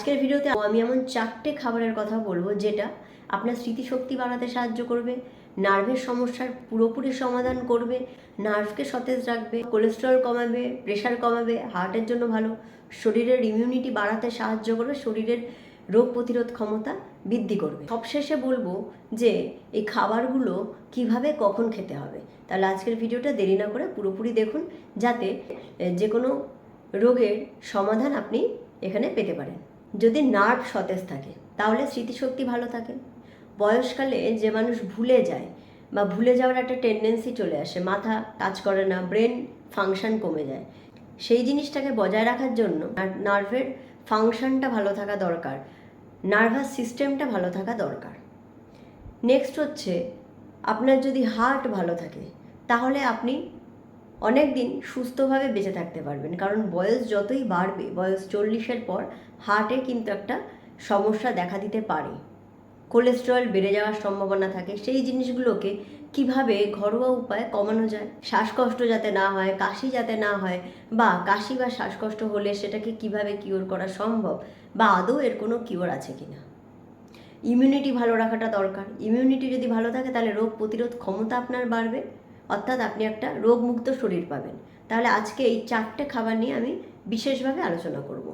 আজকের ভিডিওতে আমি এমন চারটে খাবারের কথা বলব যেটা আপনার স্মৃতিশক্তি বাড়াতে সাহায্য করবে নার্ভের সমস্যার পুরোপুরি সমাধান করবে নার্ভকে সতেজ রাখবে কোলেস্টেরল কমাবে প্রেশার কমাবে হার্টের জন্য ভালো, শরীরের ইমিউনিটি বাড়াতে সাহায্য করবে, শরীরের রোগ প্রতিরোধ ক্ষমতা বৃদ্ধি করবে। সবশেষে বলব যে এই খাবারগুলো কীভাবে কখন খেতে হবে। তাহলে আজকের ভিডিওটা দেরি না করে পুরোপুরি দেখুন, যাতে যে কোনো রোগের সমাধান আপনি এখানে পেতে পারেন। যদি নার্ভ সতেজ থাকে, তাহলে স্মৃতিশক্তি ভালো থাকে। বয়সকালে যে মানুষ ভুলে যায় বা ভুলে যাওয়ার একটা টেন্ডেন্সি চলে আসে, মাথা কাজ করে না ব্রেন ফাংশন কমে যায়, সেই জিনিসটাকে বজায় রাখার জন্য নার্ভের ফাংশনটা ভালো থাকা দরকার নার্ভাস সিস্টেমটা ভালো থাকা দরকার। নেক্সট হচ্ছে, আপনার যদি হার্ট ভালো থাকে, তাহলে আপনি অনেক দিন সুস্থভাবে বেঁচে থাকতে পারবেন। কারণ বয়স যতই বাড়বে, বয়স চল্লিশের পর হার্টে কিন্তু একটা সমস্যা দেখা দিতে পারে। কোলেস্টেরল বেড়ে যাওয়ার সম্ভাবনা থাকে। সেই জিনিসগুলোকে কীভাবে ঘরোয়া উপায়ে কমানো যায়, শ্বাসকষ্ট যাতে না হয়, কাশি যাতে না হয়, বা কাশি বা শ্বাসকষ্ট হলে সেটাকে কীভাবে কিওর করা সম্ভব, বা আদৌ এর কোনো কিওর আছে কি না ইমিউনিটি ভালো রাখাটা দরকার। ইমিউনিটি যদি ভালো থাকে, তাহলে রোগ প্রতিরোধ ক্ষমতা আপনার বাড়বে। অর্থাৎ আপনি একটা রোগমুক্ত শরীর পাবেন। তাহলে আজকে এই চারটে খাবার নিয়ে আমি বিশেষভাবে আলোচনা করব।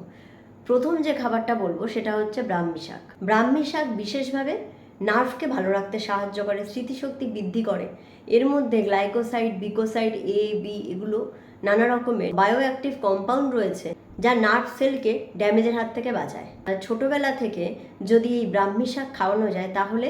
প্রথম যে খাবারটা বলব সেটা হচ্ছে ব্রাহ্মী শাক। ব্রাহ্মী শাক বিশেষভাবে নার্ভকে ভালো রাখতে সাহায্য করে, স্মৃতিশক্তি বৃদ্ধি করে। এর মধ্যে গ্লাইকোসাইড, বিকোসাইড, এ, বি এগুলো নানা রকমের বায়ো অ্যাক্টিভ কম্পাউন্ড রয়েছে যা নার্ভ সেলকে ড্যামেজের হাত থেকে বাঁচায়। আর ছোটবেলা থেকে যদি এই ব্রাহ্মী শাক খাওয়ানো যায় তাহলে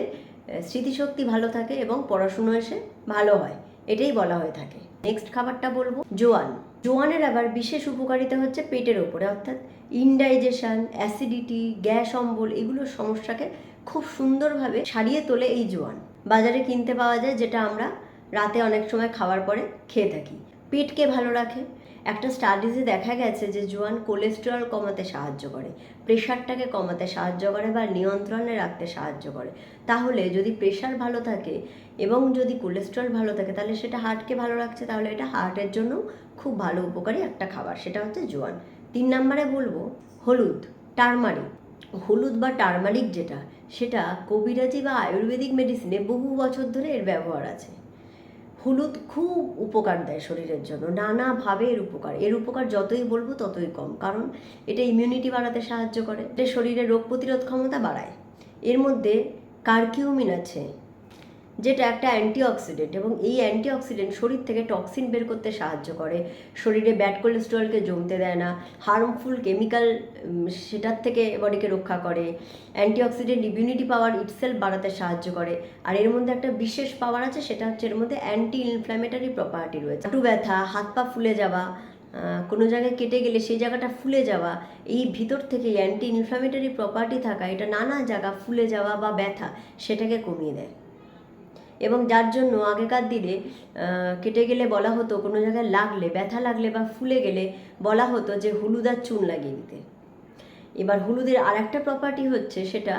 স্মৃতিশক্তি ভালো থাকে এবং পড়াশুনো এসে ভালো হয়। এটাই বলা হয়ে থাকে। নেক্সট খাবারটা বলব, জোয়ান। জোয়ানের আবার বিশেষ উপকারিতা হচ্ছে পেটের ওপরে, অর্থাৎ ইনডাইজেশন অ্যাসিডিটি গ্যাস, অম্বল এগুলোর সমস্যাকে খুব সুন্দরভাবে সারিয়ে তোলে এই জোয়ান। বাজারে কিনতে পাওয়া যায় যেটা আমরা রাতে অনেক সময় খাওয়ার পরে খেয়ে থাকি। পেটকে ভালো রাখে একটা স্টাডিজে দেখা গেছে যে জোয়ান কোলেস্টেরল কমাতে সাহায্য করে প্রেশারটাকে কমাতে সাহায্য করে বা নিয়ন্ত্রণে রাখতে সাহায্য করে। তাহলে যদি প্রেশার ভালো থাকে এবং যদি কোলেস্টেরল ভালো থাকে, তাহলে সেটা হার্টকে ভালো রাখছে, তাহলে এটা হার্টের জন্য খুব ভালো উপকারী একটা খাবার। সেটা হচ্ছে জোয়ান। তিন নম্বরে বলব হলুদ, টারমারিক। হলুদ বা টারমারিক যেটা, সেটা কবিরাজি বা আয়ুর্বেদিক মেডিসিনে বহু বছর ধরে এর ব্যবহার আছে। হলুদ খুব উপকার দেয় শরীরের জন্য, নানাভাবে এর উপকার। এর উপকার যতই বলব ততই কম, কারণ এটা ইমিউনিটি বাড়াতে সাহায্য করে, এটা শরীরের রোগ প্রতিরোধ ক্ষমতা বাড়ায়। এর মধ্যে কার্কিউমিন আছে যেটা একটা অ্যান্টিঅক্সিডেন্ট এবং এই অ্যান্টিঅক্সিডেন্ট শরীর থেকে টক্সিন বের করতে সাহায্য করে। শরীরে ব্যাড কোলেস্ট্রলকে জমতে দেয় না, হার্মফুল কেমিক্যাল সেটার থেকে বডিকে রক্ষা করে, অ্যান্টিঅক্সিডেন্ট ইমিউনিটি পাওয়ার ইটসেলফ বাড়াতে সাহায্য করে। আর এর মধ্যে একটা বিশেষ পাওয়ার আছে, সেটা হচ্ছে এর মধ্যে অ্যান্টি ইনফ্ল্যামেটারি প্রপার্টি রয়েছে। হাঁটু ব্যথা, হাত পা ফুলে যাওয়া কোনো জায়গায় কেটে গেলে সেই জায়গাটা ফুলে যাওয়া, এই ভিতর থেকে অ্যান্টি ইনফ্ল্যামেটারি প্রপার্টি থাকা, এটা নানা জায়গা ফুলে যাওয়া বা ব্যথা, সেটাকে কমিয়ে দেয়। এবং যার জন্য আগেকার দিনে কেটে গেলে বলা হতো, কোনো জায়গায় লাগলে, ব্যথা লাগলে বা ফুলে গেলে বলা হতো যে হলুদ আর চুন লাগিয়ে দিতে। এবার হলুদের আর একটা প্রপার্টি হচ্ছে সেটা,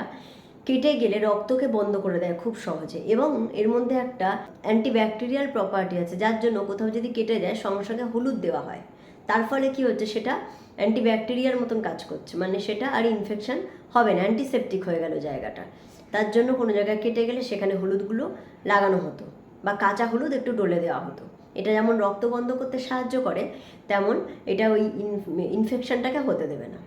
কেটে গেলে রক্তকে বন্ধ করে দেয় খুব সহজে এবং এর মধ্যে একটা অ্যান্টিব্যাকটেরিয়াল প্রপার্টি আছে, যার জন্য কোথাও যদি কেটে যায়, সঙ্গে সঙ্গে হলুদ দেওয়া হয়। তার ফলে কি হচ্ছে সেটা অ্যান্টিব্যাকটেরিয়ার মতন কাজ করছে। মানে সেটা আর ইনফেকশান হবে না অ্যান্টিসেপটিক হয়ে গেল জায়গাটা। তার জন্য কোনো জায়গায় কেটে গেলে সেখানে হলুদগুলো লাগানো হতো বা কাঁচা হলুদ একটু ডলে দেওয়া হতো। এটা যেমন রক্ত বন্ধ করতে সাহায্য করে, তেমন এটা ওই ইনফেকশনটাকে হতে দেবে না।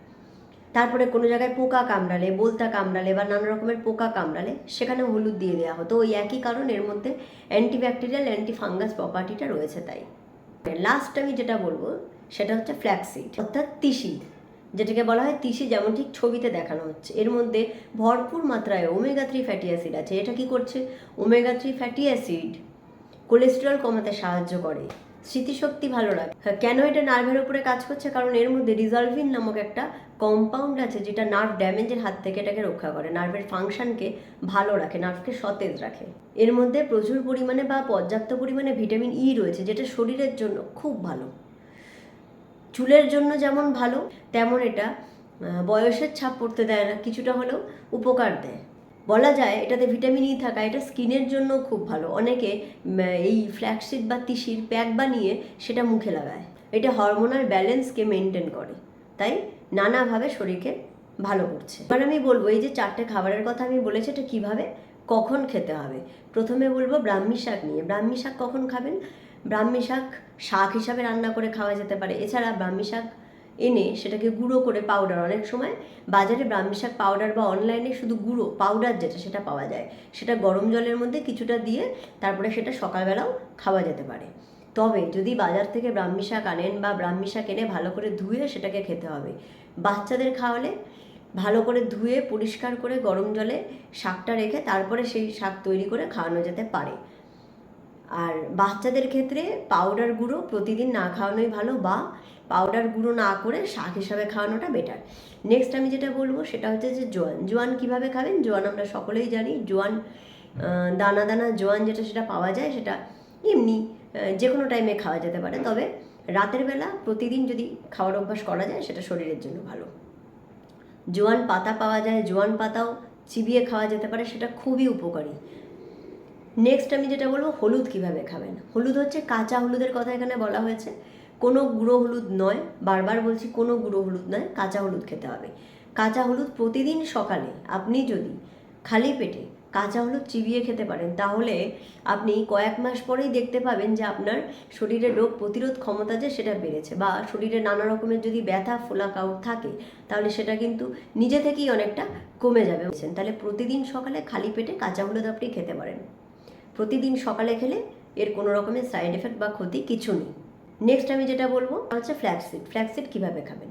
তারপরে কোনো জায়গায় পোকা কামড়ালে, বোলতা কামড়ালে বা নানা রকমের পোকা কামড়ালে সেখানে হলুদ দিয়ে দেওয়া হতো। ওই একই কারণ এর মধ্যে অ্যান্টিব্যাকটেরিয়াল অ্যান্টি ফাঙ্গাস প্রপার্টিটা রয়েছে তাই। লাস্ট আমি যেটা বলব সেটা হচ্ছে ফ্ল্যাক্সিড অর্থাৎ তিসি যেটাকে বলা হয় তিসি যেমন ঠিক ছবিতে দেখানো হচ্ছে। এর মধ্যে ভরপুর মাত্রায় ওমেগা থ্রি ফ্যাটি অ্যাসিড আছে। এটা কি করছে? Omega three fatty acid cholesterol কমাতে সাহায্য করে। স্মৃতিশক্তি ভালো রাখে হ্যাঁ, কেন এটা নার্ভের উপরে কাজ করছে? কারণ এর মধ্যে রিজলভিন নামক একটা কম্পাউন্ড আছে যেটা নার্ভ ড্যামেজের হাত থেকে এটাকে রক্ষা করে। নার্ভের ফাংশনকে ভালো রাখে নার্ভকে সতেজ রাখে। এর মধ্যে প্রচুর পরিমাণে বা পর্যাপ্ত পরিমাণে ভিটামিন ই রয়েছে যেটা শরীরের জন্য খুব ভালো। চুলের জন্য যেমন ভালো, তেমন এটা বয়সের ছাপ পড়তে দেয় না, কিছুটা হলেও উপকার দেয়। বলা যায় এটাতে ভিটামিন ই থাকা, এটা স্কিনের জন্য খুব ভালো। অনেকে এই ফ্ল্যাক্সিড বা তিসির প্যাক বানিয়ে সেটা মুখে লাগায়। এটা হরমোনাল ব্যালেন্সকে মেনটেন করে। তাই নানাভাবে শরীরকে ভালো করছে। এবার আমি বলব, এই যে চারটে খাবারের কথা আমি বলেছি, এটা কীভাবে, কখন খেতে হবে? প্রথমে বলব ব্রাহ্মী শাক নিয়ে। ব্রাহ্মী শাক কখন খাবেন? ব্রাহ্মী শাক শাক হিসাবে রান্না করে খাওয়া যেতে পারে। এছাড়া ব্রাহ্মী শাক এনে সেটাকে গুঁড়ো করে পাউডার অনেক সময় বাজারে ব্রাহ্মী শাক পাউডার বা অনলাইনে শুধু গুঁড়ো পাউডার যেটা সেটা পাওয়া যায়। সেটা গরম জলের মধ্যে কিছুটা দিয়ে তারপরে সেটা সকালবেলাও খাওয়া যেতে পারে। তবে যদি বাজার থেকে ব্রাহ্মী শাক আনেন বা ব্রাহ্মী শাক এনে ভালো করে ধুয়ে সেটাকে খেতে হবে। বাচ্চাদের খাওয়ালে ভালো করে ধুয়ে পরিষ্কার করে গরম জলে শাকটা রেখে তারপরে সেই শাক তৈরি করে খাওয়ানো যেতে পারে। আর বাচ্চাদের ক্ষেত্রে পাউডার গুঁড়ো প্রতিদিন না খাওয়ানোই ভালো বা পাউডার গুঁড়ো না করে শাক হিসাবে খাওয়ানোটা বেটার নেক্সট আমি যেটা বলব সেটা হচ্ছে যে জোয়ান। জোয়ান কীভাবে খাবেন? জোয়ান আমরা সকলেই জানি। জোয়ান দানা দানা, জোয়ান যেটা সেটা পাওয়া যায় সেটা এমনি যে কোনো টাইমে খাওয়া যেতে পারে। তবে রাতের বেলা প্রতিদিন যদি খাওয়ার অভ্যাস করা যায় সেটা শরীরের জন্য ভালো। জোয়ান পাতা পাওয়া যায়। জোয়ান পাতাও চিবিয়ে খাওয়া যেতে পারে। সেটা খুবই উপকারী। নেক্সট আমি যেটা বলব, হলুদ কীভাবে খাবেন? হলুদ হচ্ছে কাঁচা হলুদের কথা এখানে বলা হয়েছে। কোনো গুঁড়ো হলুদ নয়, বারবার বলছি কোনো গুঁড়ো হলুদ নয়, কাঁচা হলুদ খেতে হবে। কাঁচা হলুদ প্রতিদিন সকালে আপনি যদি খালি পেটে কাঁচা হলুদ চিবিয়ে খেতে পারেন, তাহলে আপনি কয়েক মাস পরেই দেখতে পাবেন যে আপনার শরীরে রোগ প্রতিরোধ ক্ষমতা যে সেটা বেড়েছে বা শরীরে নানা রকমের যদি ব্যথা, ফোলা কাউট থাকে, তাহলে সেটা কিন্তু নিজে থেকেই অনেকটা কমে যাবে। তাহলে প্রতিদিন সকালে খালি পেটে কাঁচা হলুদ আপনি খেতে পারেন। প্রতিদিন সকালে খেলে এর কোনো রকমের সাইড এফেক্ট বা ক্ষতি কিছু নেই। নেক্সট আমি যেটা বলব হচ্ছে ফ্ল্যাক্সিড ফ্ল্যাক্সিড কীভাবে খাবেন?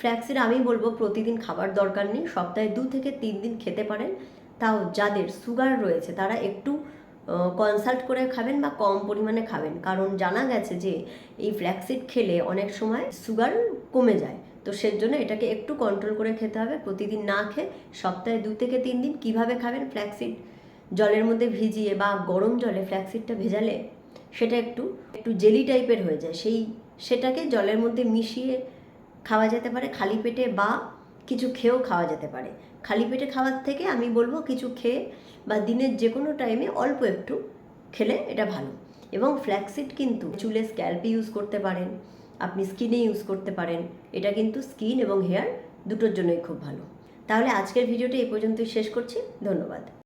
ফ্ল্যাক্সিড আমি বলব প্রতিদিন খাবার দরকার নেই, সপ্তাহে দু থেকে তিন দিন খেতে পারেন। তাও যাদের সুগার রয়েছে, তারা একটু কনসাল্ট করে খাবেন বা কম পরিমাণে খাবেন। কারণ জানা গেছে যে এই ফ্ল্যাক্সিড খেলে অনেক সময় সুগার কমে যায়। তো সেজন্য এটাকে একটু কন্ট্রোল করে খেতে হবে। প্রতিদিন না খেয়ে সপ্তাহে দু থেকে তিন দিন কীভাবে খাবেন ফ্ল্যাক্সিড জলের মধ্যে ভিজিয়ে বা গরম জলে ফ্ল্যাক্সিডটা ভেজালে সেটা একটু একটু জেলি টাইপের হয়ে যায়। সেই, সেটাকে জলের মধ্যে মিশিয়ে খাওয়া যেতে পারে, খালি পেটে বা কিছু খেয়েও খাওয়া যেতে পারে। খালি পেটে খাওয়ার থেকে আমি বলব কিছু খেয়ে বা দিনের যে কোনো টাইমে অল্প একটু খেলে এটা ভালো। এবং ফ্ল্যাক্সিড কিন্তু চুলে স্ক্যাল্পে ইউজ করতে পারেন, আপনি স্কিনে ইউজ করতে পারেন। এটা কিন্তু স্কিন এবং হেয়ার দুটোর জন্যই খুব ভালো। তাহলে আজকের ভিডিওটা এই পর্যন্তই শেষ করছি। ধন্যবাদ।